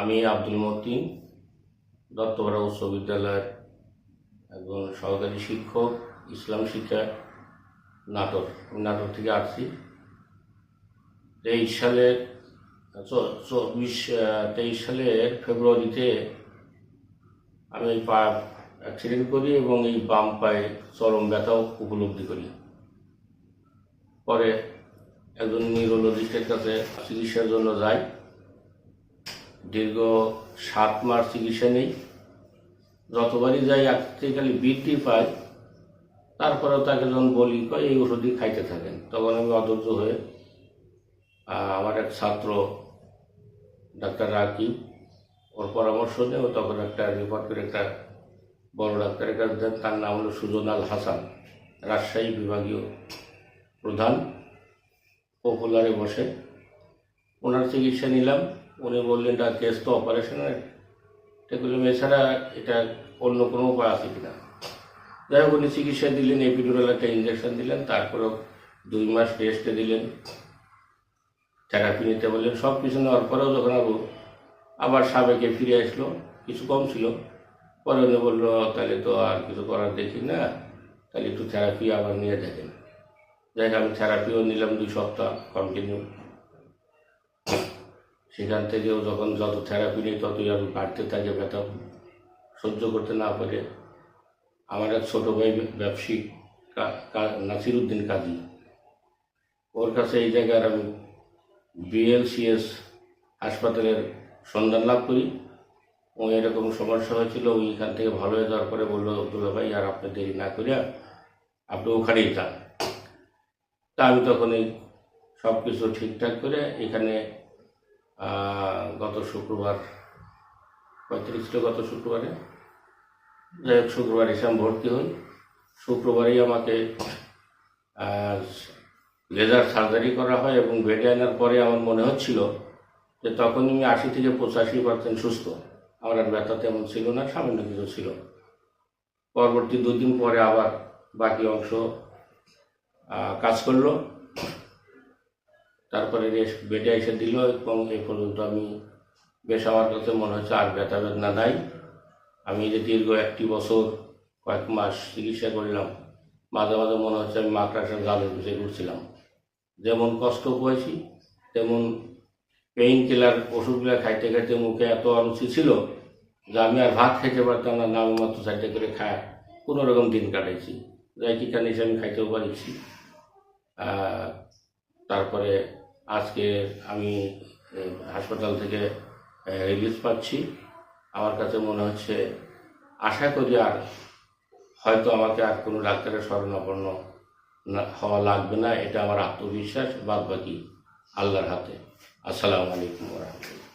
আমি আব্দুল মতিন, দত্তপাড়া উচ্চ বিদ্যালয়ের একজন সহকারী শিক্ষক, ইসলাম শিক্ষা নাটক। নাটক থেকে আসছি। তেইশ সালের চব্বিশ তেইশ সালের ফেব্রুয়ারিতে আমি পা অ্যাক্সিডেন্ট করি এবং এই বাম পায়ে চরম ব্যথাও উপলব্ধি করি। পরে একজন নিউরোলজিস্টের কাছে চিকিৎসার জন্য যাই। দীর্ঘ সাত মাস চিকিৎসা নেই। যতবারই যাই খালি বৃদ্ধি পায়, তারপরেও তাকে যখন বলি, কয়, এই ওষুধই খাইতে থাকেন? তখন আমি অধৈর্য হয়ে আমার এক ছাত্র, ডাক্তার রাকিব, ওর পরামর্শ নিয়ে ও তখন একটা রিপোর্ট করে একটা বড় ডাক্তারের কাছে দেন। তার নাম হলো সুজন আল হাসান, রাজশাহী বিভাগীয় প্রধান। পপুলারে বসে। ওনার চিকিৎসা নিলাম। উনি বললেন, এটা কেস তো অপারেশনের বললাম এছাড়া এটা অন্য কোনো উপায় আছে কিনা? যাই হোক, উনি চিকিৎসা দিলেন এপিডুরাল একটা ইঞ্জেকশন দিলেন, তারপরেও দুই মাস রেস্টে দিলেন। থেরাপি নিতে বললেন সব কিছু নেওয়ার পরেও যখন আবার সাবেকে ফিরে আসলো, কিছু কম ছিল। পরে উনি বলল, তাহলে তো আর কিছু করার দেখি না, তাহলে একটু থেরাপি আবার নিয়ে দেখেন। যাই হোক, আমি থেরাপিও নিলাম দুই সপ্তাহ কন্টিনিউ সেখান থেকেও যখন যত থেরাপি নিই, ততই আরও বাড়তে থাকে ব্যথা। সহ্য করতে না পারে। আমার এক ছোটো ভাই ব্যবসায়িক কা- কা- নাসিরুদ্দিন কাজী। ওর কাছে এই জায়গার আমি বিএলসিএস হাসপাতালের সন্ধান লাভ করি। ও এরকম সমস্যা হয়েছিল ওইখান থেকে ভালো হয়ে যাওয়ার পরে বলল দুলা ভাই, আর আপনি দেরি না করিয়া আপনি ওখানেই যান। তা আমি তখন এই সব কিছু ঠিকঠাক করে এখানে গত শুক্রবার, পঁয়ত্রিশ ছিল গত শুক্রবারে। যাই হোক, শুক্রবার এসে আমি ভর্তি হই। শুক্রবারেই আমাকে লেজার সার্জারি করা হয় এবং বেডে আনার পরে আমার মনে হচ্ছিল যে তখন আমি আশি থেকে পঁচাশি পার্সেন্ট সুস্থ। আমার আর ব্যথা তেমন ছিল না, সামান্য কিছু ছিল। পরবর্তী দুদিন পরে আবার বাকি অংশ কাজ করল। তারপরে রেস্ট বেডে এসে দিল, এবং এই পর্যন্ত আমি বেশ আমার কাছে মনে হচ্ছে আর ব্যথা বেদনা নাই। আমি যে দীর্ঘ একটি বছর কয়েক মাস চিকিৎসা করলাম, মাঝে মাঝে মনে হচ্ছে আমি মাকড়াসার জালে বসে ঘুরছিলাম। যেমন কষ্ট পেয়েছি তেমন পেইন কিলার ওষুধগুলো খাইতে খাইতে মুখে এত অরুচি ছিল যে আমি আর ভাত খাইতে পারতাম না না আমি মাত্র চারটে করে খায় কোনো রকম দিন কাটাইছি। যাই কি কারণে আমি খাইতেও পারিছি। তারপরে আজকে আমি হাসপাতাল থেকে রিলিজ পাচ্ছি। আমার কাছে মনে হচ্ছে, আশা করি আর হয়তো আমাকে আর কোনো ডাক্তারের শরণাপন্ন না- হওয়া লাগবে না। এটা আমার আত্মবিশ্বাস বাদ বাকি আল্লাহর হাতে। আসসালামু আলাইকুম রহমতুল্লাহ।